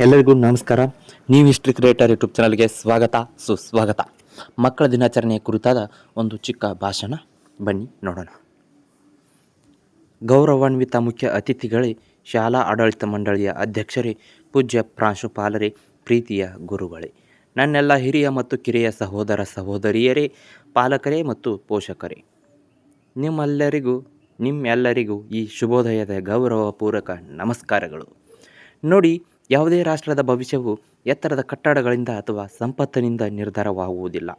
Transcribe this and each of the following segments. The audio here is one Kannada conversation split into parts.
ಎಲ್ಲರಿಗೂ ನಮಸ್ಕಾರ. ನೀವು ಹಿಸ್ಟ್ರಿ ಕ್ರಿಯೇಟರ್ ಯೂಟ್ಯೂಬ್ ಚಾನಲ್ಗೆ ಸ್ವಾಗತ. ಸುಸ್ವಾಗತ. ಮಕ್ಕಳ ದಿನಾಚರಣೆಯ ಕುರಿತಾದ ಒಂದು ಚಿಕ್ಕ ಭಾಷಣ. ಬನ್ನಿ, ನೋಡೋಣ. ಗೌರವಾನ್ವಿತ ಮುಖ್ಯ ಅತಿಥಿಗಳೇ, ಶಾಲಾ ಆಡಳಿತ ಮಂಡಳಿಯ ಅಧ್ಯಕ್ಷರೇ, ಪೂಜ್ಯ ಪ್ರಾಂಶುಪಾಲರೇ, ಪ್ರೀತಿಯ ಗುರುಗಳೇ. ನನ್ನೆಲ್ಲ ಹಿರಿಯ ಮತ್ತು ಕಿರಿಯ ಸಹೋದರ ಸಹೋದರಿಯರೇ, ಪಾಲಕರೇ ಮತ್ತು ಪೋಷಕರೇ. ನಿಮ್ಮೆಲ್ಲರಿಗೂ ನಿಮ್ಮೆಲ್ಲರಿಗೂ ಈ ಶುಭೋದಯದ ಗೌರವಪೂರ್ವಕ ನಮಸ್ಕಾರಗಳು. ನೋಡಿ ಯಾವುದೇ ರಾಷ್ಟ್ರದ ಭವಿಷ್ಯವು ಎತ್ತರದ ಕಟ್ಟಡಗಳಿಂದ ಅಥವಾ ಸಂಪತ್ತಿನಿಂದ ನಿರ್ಧಾರವಾಗುವುದಿಲ್ಲ.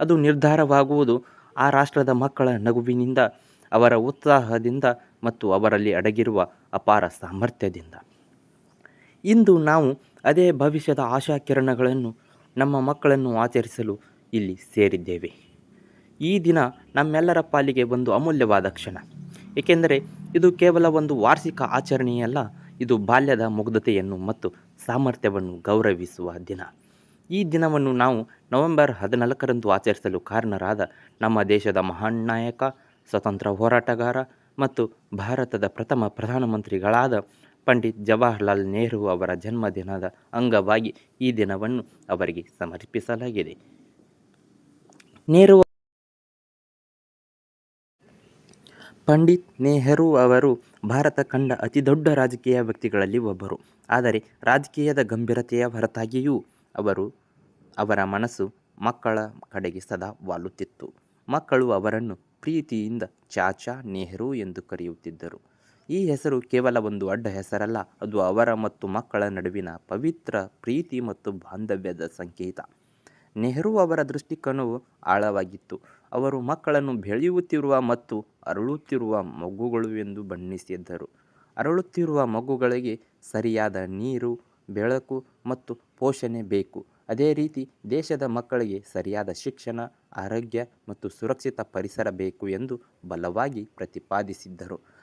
ಅದು ನಿರ್ಧಾರವಾಗುವುದು ಆ ರಾಷ್ಟ್ರದ ಮಕ್ಕಳ ನಗುವಿನಿಂದ, ಅವರ ಉತ್ಸಾಹದಿಂದ ಮತ್ತು ಅವರಲ್ಲಿ ಅಡಗಿರುವ ಅಪಾರ ಸಾಮರ್ಥ್ಯದಿಂದ. ಇಂದು ನಾವು ಅದೇ ಭವಿಷ್ಯದ ಆಶಾ ಕಿರಣಗಳನ್ನು ನಮ್ಮ ಮಕ್ಕಳನ್ನು ಆಚರಿಸಲು ಇಲ್ಲಿ ಸೇರಿದ್ದೇವೆ. ಈ ದಿನ ನಮ್ಮೆಲ್ಲರ ಪಾಲಿಗೆ ಒಂದು ಅಮೂಲ್ಯವಾದ ಕ್ಷಣ. ಏಕೆಂದರೆ ಇದು ಕೇವಲ ಒಂದು ವಾರ್ಷಿಕ ಆಚರಣೆಯಲ್ಲ ಇದು ಬಾಲ್ಯದ ಮುಗ್ಧತೆಯನ್ನು ಮತ್ತು ಸಾಮರ್ಥ್ಯವನ್ನು ಗೌರವಿಸುವ ದಿನ. ಈ ದಿನವನ್ನು ನಾವು ನವೆಂಬರ್ ಹದಿನಾಲ್ಕರಂದು ಆಚರಿಸಲು ಕಾರಣರಾದ ನಮ್ಮ ದೇಶದ ಮಹಾನ್ ನಾಯಕ, ಸ್ವತಂತ್ರ ಹೋರಾಟಗಾರ ಮತ್ತು ಭಾರತದ ಪ್ರಥಮ ಪ್ರಧಾನಮಂತ್ರಿಗಳಾದ ಪಂಡಿತ್ ಜವಾಹರ್ಲಾಲ್ ನೆಹರು ಅವರ ಜನ್ಮದಿನದ ಅಂಗವಾಗಿ ಈ ದಿನವನ್ನು ಅವರಿಗೆ ಸಮರ್ಪಿಸಲಾಗಿದೆ. ನೆಹರು ಪಂಡಿತ್ ನೆಹರು ಅವರು ಭಾರತ ಕಂಡ ಅತಿದೊಡ್ಡ ರಾಜಕೀಯ ವ್ಯಕ್ತಿಗಳಲ್ಲಿ ಒಬ್ಬರು. ಆದರೆ ರಾಜಕೀಯದ ಗಂಭೀರತೆಯ ಹೊರತಾಗಿಯೂ ಅವರು ಅವರ ಮನಸ್ಸು ಮಕ್ಕಳ ಕಡೆಗೆ ಸದಾ ವಾಲುತ್ತಿತ್ತು. ಮಕ್ಕಳು ಅವರನ್ನು ಪ್ರೀತಿಯಿಂದ ಚಾಚಾ ನೆಹರು ಎಂದು ಕರೆಯುತ್ತಿದ್ದರು. ಈ ಹೆಸರು ಕೇವಲ ಒಂದು ಅಡ್ಡ ಹೆಸರಲ್ಲ, ಅದು ಅವರ ಮತ್ತು ಮಕ್ಕಳ ನಡುವಿನ ಪವಿತ್ರ ಪ್ರೀತಿ ಮತ್ತು ಬಾಂಧವ್ಯದ ಸಂಕೇತ. ನೆಹರು ಅವರ ದೃಷ್ಟಿಕೋನವು ಆಳವಾಗಿತ್ತು. ಅವರು ಮಕ್ಕಳನ್ನು ಬೆಳೆಯುತ್ತಿರುವ ಮತ್ತು ಅರಳುತ್ತಿರುವ ಮಗುಗಳು ಎಂದು ಬಣ್ಣಿಸಿದ್ದರು ಅರಳುತ್ತಿರುವ ಮಗುಗಳಿಗೆ ಸರಿಯಾದ ನೀರು, ಬೆಳಕು ಮತ್ತು ಪೋಷಣೆ ಬೇಕು. ಅದೇ ರೀತಿ ದೇಶದ ಮಕ್ಕಳಿಗೆ ಸರಿಯಾದ ಶಿಕ್ಷಣ, ಆರೋಗ್ಯ ಮತ್ತು ಸುರಕ್ಷಿತ ಪರಿಸರ ಬೇಕು ಎಂದು ಬಲವಾಗಿ ಪ್ರತಿಪಾದಿಸಿದ್ದರು.